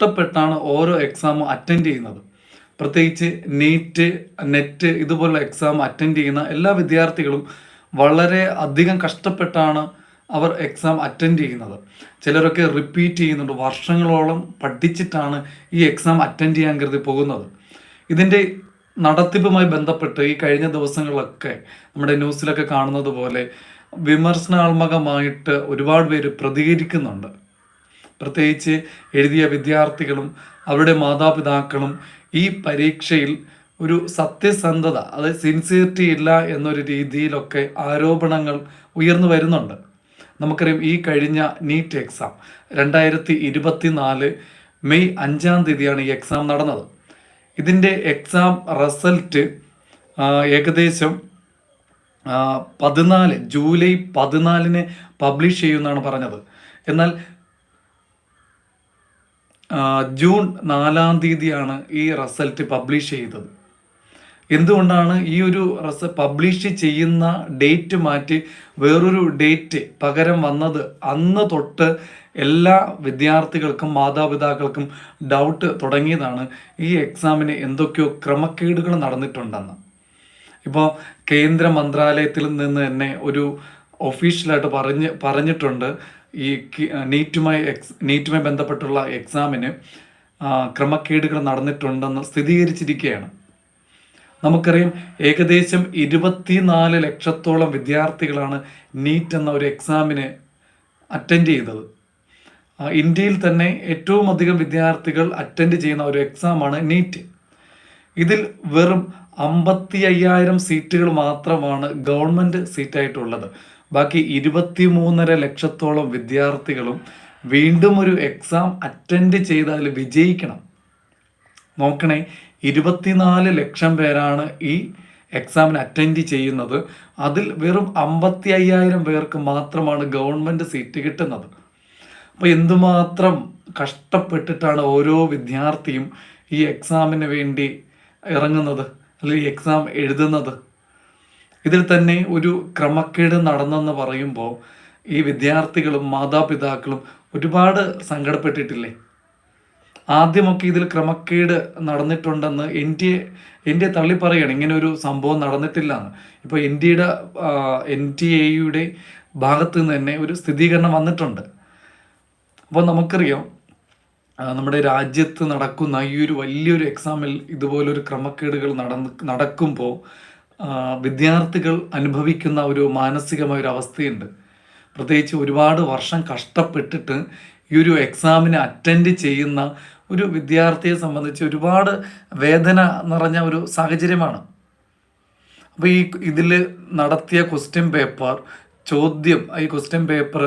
കഷ്ടപ്പെട്ടാണ് ഓരോ എക്സാമും അറ്റൻഡ് ചെയ്യുന്നത്. പ്രത്യേകിച്ച് നീറ്റ് നെറ്റ് ഇതുപോലുള്ള എക്സാം അറ്റൻഡ് ചെയ്യുന്ന എല്ലാ വിദ്യാർത്ഥികളും വളരെ അധികം കഷ്ടപ്പെട്ടാണ് അവർ എക്സാം അറ്റൻഡ് ചെയ്യുന്നത്. ചിലരൊക്കെ റിപ്പീറ്റ് ചെയ്യുന്നുണ്ട്. വർഷങ്ങളോളം പഠിച്ചിട്ടാണ് ഈ എക്സാം അറ്റൻഡ് ചെയ്യാൻ കരുതി പോകുന്നത്. ഇതിന്റെ നടത്തിപ്പുമായി ബന്ധപ്പെട്ട് ഈ കഴിഞ്ഞ ദിവസങ്ങളിലൊക്കെ നമ്മുടെ ന്യൂസിലൊക്കെ കാണുന്നത് പോലെ വിമർശനാത്മകമായിട്ട് ഒരുപാട് പേര് പ്രതികരിക്കുന്നുണ്ട്. പ്രത്യേകിച്ച് എഴുതിയ വിദ്യാർത്ഥികളും അവരുടെ മാതാപിതാക്കളും ഈ പരീക്ഷയിൽ ഒരു സത്യസന്ധത അതായത് സിൻസിയറിറ്റി ഇല്ല എന്നൊരു രീതിയിലൊക്കെ ആരോപണങ്ങൾ ഉയർന്നു വരുന്നുണ്ട്. നമുക്കറിയാം ഈ കഴിഞ്ഞ നീറ്റ് എക്സാം രണ്ടായിരത്തി ഇരുപത്തി നാല് മെയ് അഞ്ചാം തീയതിയാണ് ഈ എക്സാം നടന്നത്. ഇതിന്റെ എക്സാം റിസൾട്ട് ഏകദേശം പതിനാല് ജൂലൈ പതിനാലിന് പബ്ലിഷ് ചെയ്യുമെന്നാണ് പറഞ്ഞത്. എന്നാൽ ജൂൺ നാലാം തീയതിയാണ് ഈ റിസൾട്ട് പബ്ലിഷ് ചെയ്തത്. എന്തുകൊണ്ടാണ് ഈ ഒരു റസ പബ്ലിഷ് ചെയ്യുന്ന ഡേറ്റ് മാറ്റി വേറൊരു ഡേറ്റ് പകരം വന്നത്? അന്ന് തൊട്ട് എല്ലാ വിദ്യാർത്ഥികൾക്കും മാതാപിതാക്കൾക്കും ഡൗട്ട് തുടങ്ങിയതാണ് ഈ എക്സാമിന് എന്തൊക്കെയോ ക്രമക്കേടുകൾ നടന്നിട്ടുണ്ടെന്ന്. ഇപ്പോൾ കേന്ദ്ര മന്ത്രാലയത്തിൽ നിന്ന് തന്നെ ഒരു ഒഫീഷ്യലായിട്ട് പറഞ്ഞ് പറഞ്ഞിട്ടുണ്ട്. ഈ നീറ്റുമായി എക്സ് നീറ്റുമായി ബന്ധപ്പെട്ടുള്ള എക്സാമിന് ക്രമക്കേടുകൾ നടന്നിട്ടുണ്ടെന്ന് സ്ഥിരീകരിച്ചിരിക്കുകയാണ്. നമുക്കറിയാം ഏകദേശം ഇരുപത്തിനാല് ലക്ഷത്തോളം വിദ്യാർത്ഥികളാണ് നീറ്റ് എന്ന ഒരു എക്സാമിന് അറ്റൻഡ് ചെയ്തത്. ഇന്ത്യയിൽ തന്നെ ഏറ്റവും അധികം വിദ്യാർത്ഥികൾ അറ്റൻഡ് ചെയ്യുന്ന ഒരു എക്സാമാണ് നീറ്റ്. ഇതിൽ വെറും അമ്പത്തി അയ്യായിരം സീറ്റുകൾ മാത്രമാണ് ഗവൺമെന്റ് സീറ്റായിട്ടുള്ളത്. ബാക്കി ഇരുപത്തി മൂന്നര ലക്ഷത്തോളം വിദ്യാർത്ഥികളും വീണ്ടും ഒരു എക്സാം അറ്റൻഡ് ചെയ്താൽ വിജയിക്കണം. നോക്കണേ ഇരുപത്തിനാല് ലക്ഷം പേരാണ് ഈ എക്സാമിന് അറ്റൻഡ് ചെയ്യുന്നത്. അതിൽ വെറും അമ്പത്തി അയ്യായിരം പേർക്ക് മാത്രമാണ് ഗവൺമെന്റ് സീറ്റ് കിട്ടുന്നത്. അപ്പോൾ എന്തുമാത്രം കഷ്ടപ്പെട്ടിട്ടാണ് ഓരോ വിദ്യാർത്ഥിയും ഈ എക്സാമിന് വേണ്ടി ഇറങ്ങുന്നത് അല്ലെങ്കിൽ എക്സാം എഴുതുന്നത്? ഇതിൽ തന്നെ ഒരു ക്രമക്കേട് നടന്നെന്ന് പറയുമ്പോൾ ഈ വിദ്യാർത്ഥികളും മാതാപിതാക്കളും ഒരുപാട് സങ്കടപ്പെട്ടിട്ടില്ലേ? ആദ്യമൊക്കെ ഇതിൽ ക്രമക്കേട് നടന്നിട്ടുണ്ടെന്ന് എന്റെ എന്റെ തള്ളി പറയുകയാണ് ഇങ്ങനെ ഒരു സംഭവം നടന്നിട്ടില്ല എന്ന് ഇപ്പോൾ ഇന്ത്യയുടെ എൻ ടി എയുടെ ഭാഗത്ത് നിന്ന് തന്നെ ഒരു സ്ഥിരീകരണം വന്നിട്ടുണ്ട്. അപ്പോൾ നമുക്കറിയാം നമ്മുടെ രാജ്യത്ത് നടക്കുന്ന ഈ ഒരു വലിയൊരു എക്സാമിൽ ഇതുപോലൊരു ക്രമക്കേടുകൾ നടന്ന് നടക്കുമ്പോൾ വിദ്യാർത്ഥികൾ അനുഭവിക്കുന്ന ഒരു മാനസികമായ ഒരു അവസ്ഥയുണ്ട്. പ്രത്യേകിച്ച് ഒരുപാട് വർഷം കഷ്ടപ്പെട്ടിട്ട് ഈ ഒരു എക്സാമിന് അറ്റൻഡ് ചെയ്യുന്ന ഒരു വിദ്യാർത്ഥിയെ സംബന്ധിച്ച് ഒരുപാട് വേദന നിറഞ്ഞ ഒരു സാഹചര്യമാണ്. അപ്പോൾ ഈ ഇതിൽ നടത്തിയ ക്വസ്റ്റ്യൻ പേപ്പർ ചോദ്യം ഈ ക്വസ്റ്റ്യൻ പേപ്പർ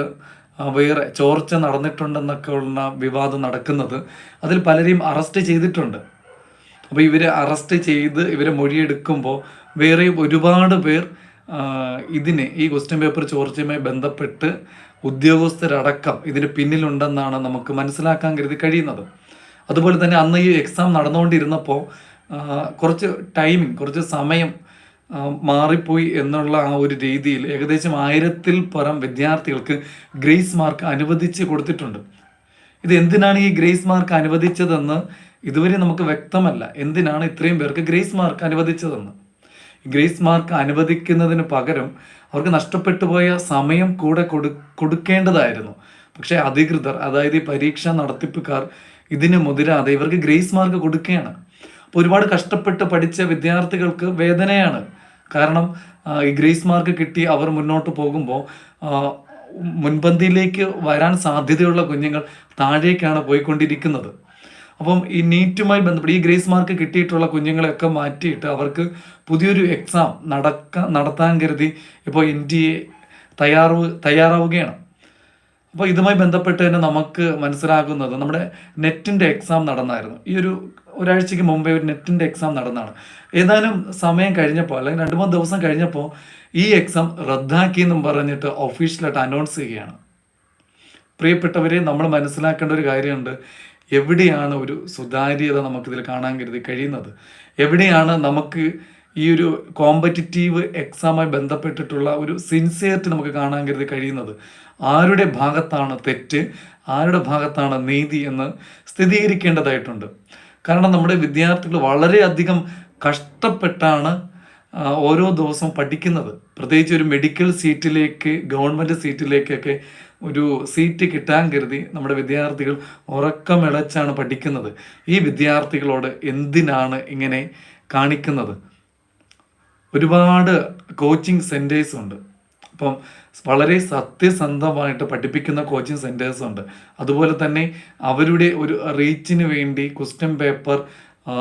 വേറെ ചോർച്ച നടന്നിട്ടുണ്ടെന്നൊക്കെ ഉള്ള വിവാദം നടക്കുന്നത് അതിൽ പലരെയും അറസ്റ്റ് ചെയ്തിട്ടുണ്ട്. അപ്പോൾ ഇവരെ അറസ്റ്റ് ചെയ്ത് ഇവരെ മൊഴിയെടുക്കുമ്പോൾ വേറെയും ഒരുപാട് പേർ ഇതിനെ ഈ ക്വസ്റ്റ്യൻ പേപ്പർ ചോർച്ചയുമായി ബന്ധപ്പെട്ട് ഉദ്യോഗസ്ഥരടക്കം ഇതിന് പിന്നിലുണ്ടെന്നാണ് നമുക്ക് മനസ്സിലാക്കാൻ കരുതി കഴിയുന്നത്. അതുപോലെ തന്നെ അന്ന് ഈ എക്സാം നടന്നുകൊണ്ടിരുന്നപ്പോൾ കുറച്ച് ടൈമിംഗ് കുറച്ച് സമയം മാറിപ്പോയി എന്നുള്ള ആ ഒരു രീതിയിൽ ഏകദേശം ആയിരത്തിൽ പരം വിദ്യാർത്ഥികൾക്ക് ഗ്രേസ് മാർക്ക് അനുവദിച്ച് കൊടുത്തിട്ടുണ്ട്. ഇത് എന്തിനാണ് ഈ ഗ്രേസ് മാർക്ക് അനുവദിച്ചതെന്ന് ഇതുവരെ നമുക്ക് വ്യക്തമല്ല. എന്തിനാണ് ഇത്രയും പേർക്ക് ഗ്രേസ് മാർക്ക് അനുവദിച്ചതെന്ന്? ഗ്രേസ് മാർക്ക് അനുവദിക്കുന്നതിന് പകരം അവർക്ക് നഷ്ടപ്പെട്ടു പോയ സമയം കൂടെ കൊടു കൊടുക്കേണ്ടതായിരുന്നു. പക്ഷേ അധികൃതർ അതായത് ഈ പരീക്ഷ നടത്തിപ്പുകാർ ഇതിന് മുതിരാതെ ഇവർക്ക് ഗ്രേസ് മാർക്ക് കൊടുക്കുകയാണ്. അപ്പോൾ ഒരുപാട് കഷ്ടപ്പെട്ട് പഠിച്ച വിദ്യാർത്ഥികൾക്ക് വേദനയാണ്. കാരണം ഈ ഗ്രേസ് മാർക്ക് കിട്ടി അവർ മുന്നോട്ട് പോകുമ്പോൾ മുൻപന്തിയിലേക്ക് വരാൻ സാധ്യതയുള്ള കുഞ്ഞുങ്ങൾ താഴേക്കാണ് പോയിക്കൊണ്ടിരിക്കുന്നത്. അപ്പം ഈ നീറ്റുമായി ബന്ധപ്പെട്ട് ഈ ഗ്രേസ് മാർക്ക് കിട്ടിയിട്ടുള്ള കുഞ്ഞുങ്ങളെയൊക്കെ മാറ്റിയിട്ട് അവർക്ക് പുതിയൊരു എക്സാം നടക്ക നടത്താൻ കരുതി ഇപ്പോൾ എൻ ഡി എ തയ്യാറു തയ്യാറാവുകയാണ്. അപ്പോൾ ഇതുമായി ബന്ധപ്പെട്ട് തന്നെ നമുക്ക് മനസ്സിലാകുന്നത് നമ്മുടെ നെറ്റിന്റെ എക്സാം നടന്നായിരുന്നു. ഈ ഒരു ഒരാഴ്ചയ്ക്ക് മുമ്പേ ഒരു നെറ്റിന്റെ എക്സാം നടന്നതാണ് ഏതാനും സമയം കഴിഞ്ഞപ്പോൾ അല്ലെങ്കിൽ രണ്ട് മൂന്ന് ദിവസം കഴിഞ്ഞപ്പോൾ ഈ എക്സാം റദ്ദാക്കി എന്നും പറഞ്ഞിട്ട് ഒഫീഷ്യലായിട്ട് അനൗൺസ് ചെയ്യുകയാണ്. പ്രിയപ്പെട്ടവരെ നമ്മൾ മനസ്സിലാക്കേണ്ട ഒരു കാര്യമുണ്ട്. എവിടെയാണ് ഒരു സുതാര്യത നമുക്കിതിൽ കാണാൻ കരുതി കഴിയുന്നത്? എവിടെയാണ് നമുക്ക് ഈ ഒരു കോമ്പറ്റിറ്റീവ് എക്സാമായി ബന്ധപ്പെട്ടിട്ടുള്ള ഒരു സിൻസിയറിറ്റി നമുക്ക് കാണാൻ കരുതി കഴിയുന്നത്? ആരുടെ ഭാഗത്താണ് തെറ്റ്? ആരുടെ ഭാഗത്താണ് നീതി എന്ന് സ്ഥിരീകരിക്കേണ്ടതായിട്ടുണ്ട്. കാരണം നമ്മുടെ വിദ്യാർത്ഥികൾ വളരെയധികം കഷ്ടപ്പെട്ടാണ് ഓരോ ദിവസവും പഠിക്കുന്നത്. പ്രത്യേകിച്ച് ഒരു മെഡിക്കൽ സീറ്റിലേക്ക് ഗവൺമെന്റ് സീറ്റിലേക്കൊക്കെ ഒരു സീറ്റ് കിട്ടാൻ കരുതി നമ്മുടെ വിദ്യാർത്ഥികൾ ഉറക്കമിളച്ചാണ് പഠിക്കുന്നത്. ഈ വിദ്യാർത്ഥികളോട് എന്തിനാണ് ഇങ്ങനെ കാണിക്കുന്നത്? ഒരുപാട് കോച്ചിങ് സെന്റേഴ്സ് ഉണ്ട്. അപ്പം വളരെ സത്യസന്ധമായിട്ട് പഠിപ്പിക്കുന്ന കോച്ചിങ് സെന്റേഴ്സ് ഉണ്ട്. അതുപോലെ തന്നെ അവരുടെ ഒരു റീച്ചിന് വേണ്ടി ക്വസ്റ്റ്യൻ പേപ്പർ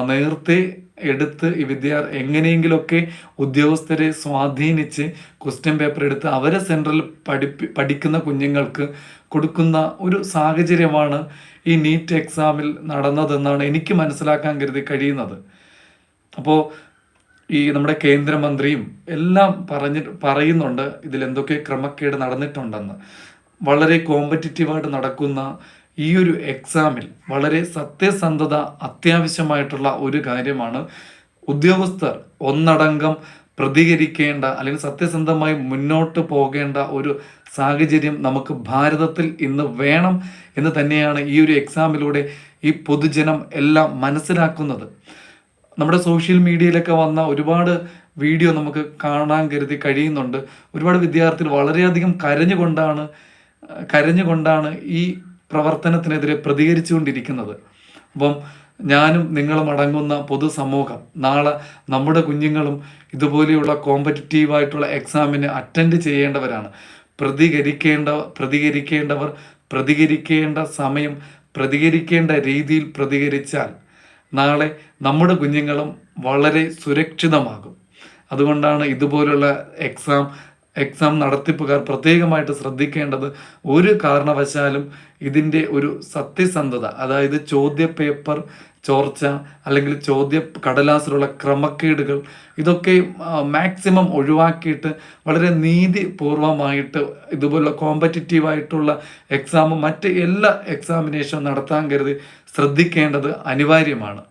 നേരത്തെ എടുത്ത് ഈ വിദ്യാ എങ്ങനെയെങ്കിലുമൊക്കെ ഉദ്യോഗസ്ഥരെ സ്വാധീനിച്ച് ക്വസ്റ്റ്യൻ പേപ്പർ എടുത്ത് അവരെ സെൻട്രൽ പഠിപ്പി പഠിക്കുന്ന കുഞ്ഞുങ്ങൾക്ക് കൊടുക്കുന്ന ഒരു സാഹചര്യമാണ് ഈ നീറ്റ് എക്സാമിൽ നടന്നതെന്നാണ് എനിക്ക് മനസ്സിലാക്കാൻ കരുതി കഴിയുന്നത്. അപ്പോൾ ഈ നമ്മുടെ കേന്ദ്രമന്ത്രിയും എല്ലാം പറഞ്ഞിട്ട് പറയുന്നുണ്ട് ഇതിൽ എന്തൊക്കെ ക്രമക്കേട് നടന്നിട്ടുണ്ടെന്ന്. വളരെ കോമ്പറ്റിറ്റീവായിട്ട് നടക്കുന്ന ഈ ഒരു എക്സാമിൽ വളരെ സത്യസന്ധത അത്യാവശ്യമായിട്ടുള്ള ഒരു കാര്യമാണ്. ഉദ്യോഗസ്ഥർ ഒന്നടങ്കം പ്രതികരിക്കേണ്ട അല്ലെങ്കിൽ സത്യസന്ധമായി മുന്നോട്ട് പോകേണ്ട ഒരു സാഹചര്യം നമുക്ക് ഭാരതത്തിൽ ഇന്ന് വേണം എന്ന് തന്നെയാണ് ഈ ഒരു എക്സാമിലൂടെ ഈ പൊതുജനം എല്ലാം മനസ്സിലാക്കുന്നത്. നമ്മുടെ സോഷ്യൽ മീഡിയയിലൊക്കെ വന്ന ഒരുപാട് വീഡിയോ നമുക്ക് കാണാൻ കരുതി കഴിയുന്നുണ്ട്. ഒരുപാട് വിദ്യാർത്ഥികൾ വളരെയധികം കരഞ്ഞുകൊണ്ടാണ് കരഞ്ഞുകൊണ്ടാണ് ഈ പ്രവർത്തനത്തിനെതിരെ പ്രതികരിച്ചുകൊണ്ടിരിക്കുന്നത്. അപ്പം ഞാനും നിങ്ങളും അടങ്ങുന്ന പൊതുസമൂഹം നാളെ നമ്മുടെ കുഞ്ഞുങ്ങളും ഇതുപോലെയുള്ള കോമ്പറ്റിറ്റീവായിട്ടുള്ള എക്സാമിന് അറ്റൻഡ് ചെയ്യേണ്ടവരാണ്. പ്രതികരിക്കേണ്ട പ്രതികരിക്കേണ്ടവർ പ്രതികരിക്കേണ്ട സമയം പ്രതികരിക്കേണ്ട രീതിയിൽ പ്രതികരിച്ചാൽ നാളെ നമ്മുടെ കുഞ്ഞുങ്ങളും വളരെ സുരക്ഷിതമാകും. അതുകൊണ്ടാണ് ഇതുപോലുള്ള എക്സാം എക്സാം നടത്തിപ്പുകാർ പ്രത്യേകമായിട്ട് ശ്രദ്ധിക്കേണ്ടത് ഒരു കാരണവശാലും ഇതിന്റെ ഒരു സത്യസന്ധത അതായത് ചോദ്യ പേപ്പർ ചോർച്ച അല്ലെങ്കിൽ ചോദ്യ കടലാസിലുള്ള ക്രമക്കേടുകൾ ഇതൊക്കെ മാക്സിമം ഒഴിവാക്കിയിട്ട് വളരെ നീതിപൂർവമായിട്ട് ഇതുപോലുള്ള കോമ്പറ്റിറ്റീവ് ആയിട്ടുള്ള എക്സാമും മറ്റ് എല്ലാ എക്സാമിനേഷനും നടത്താൻ കരുതി ശ്രദ്ധിക്കേണ്ടത് അനിവാര്യമാണ്.